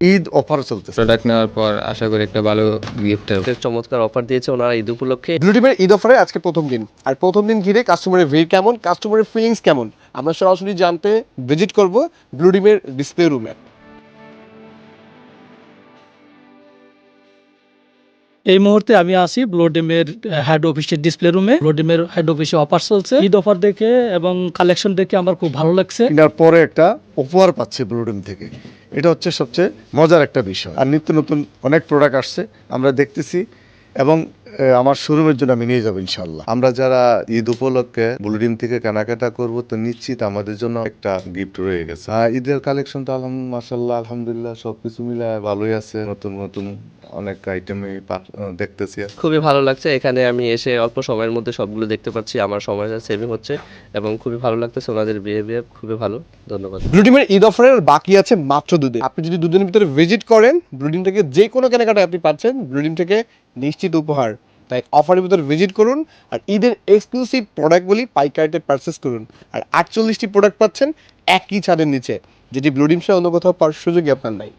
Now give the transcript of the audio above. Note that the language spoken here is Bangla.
ঈদ অফার চলতেছে। প্রোডাক্ট নেওয়ার পর আশা করি একটা ভালো গিফট একটা চমৎকার অফার দিয়েছে ওনারা ঈদ উপলক্ষে। ব্লু টিমের ঈদ অফারে আজকে প্রথম দিন। আর প্রথম দিন ঘিরে কাস্টমারের ভিড় কেমন কাস্টমারের ফিলিংস কেমন আমরা সরাসরি জানতে ভিজিট করব ব্লু টিমের ডিসপ্লে রুমে এই মুহূর্তে আমি আছি ব্লোডিমের হেড অফিসের ডিসপ্লে রুমে ব্লোডিমের হেড অফিসে অফার চলছে। ঈদ অফার দেখে এবং কালেকশন দেখে আমার খুব ভালো লাগছে। কেনার পরে একটা উপহার পাচ্ছে ব্লুডিম থেকে। এটা হচ্ছে সবচেয়ে মজার একটা বিষয়। আর নিত্য নতুন অনেক প্রোডাক্ট আসছে, আমরা দেখতেছি এবং আমার শোরুমের জন্য আমি নিয়ে যাব ইনশাল্লাহ আমরা যারা ঈদ উপলক্ষে ব্লুডিম থেকে কেনাকাটা করব তো নিশ্চিত আমাদের জন্য একটা গিফট রয়ে গেছে। হ্যাঁ ঈদের কালেকশন তো আলহাম মাসাল্লাহ আলহামদুলিল্লাহ সবকিছু মিলে ভালোই আছে। নতুন নতুন অনেক আইটেমে দেখতেছি খুবই ভালো লাগছে। এখানে আমি এসে অল্প সময়ের মধ্যে সবগুলো দেখতে পাচ্ছি। আমার সময়টা সেভিং হচ্ছে এবং খুবই ভালো লাগতেছে ওনাদের বিহেভিয়ার খুবই ভালো। ধন্যবাদ। ব্লু টিমের ঈদ অফারের বাকি আছে মাত্র দুদিন। আপনি যদি দুদিনের ভিতরে ভিজিট করেন ব্লু টিম থেকে যে কোনো কেনাকাটা আপনি পাচ্ছেন ব্লু টিম থেকে নিশ্চিত উপহার। তাই অফারের ভিতরে ভিজিট করুন আর ঈদের এক্সক্লুসিভ প্রোডাক্টগুলি পাইকারিতে পারচেস করুন। আর আটচল্লিশটি প্রোডাক্ট পাচ্ছেন একই ছাদের নিচে, যেটি ব্লুডিমসে অন্য কোথাও পাওয়ার সুযোগই আপনার নাই।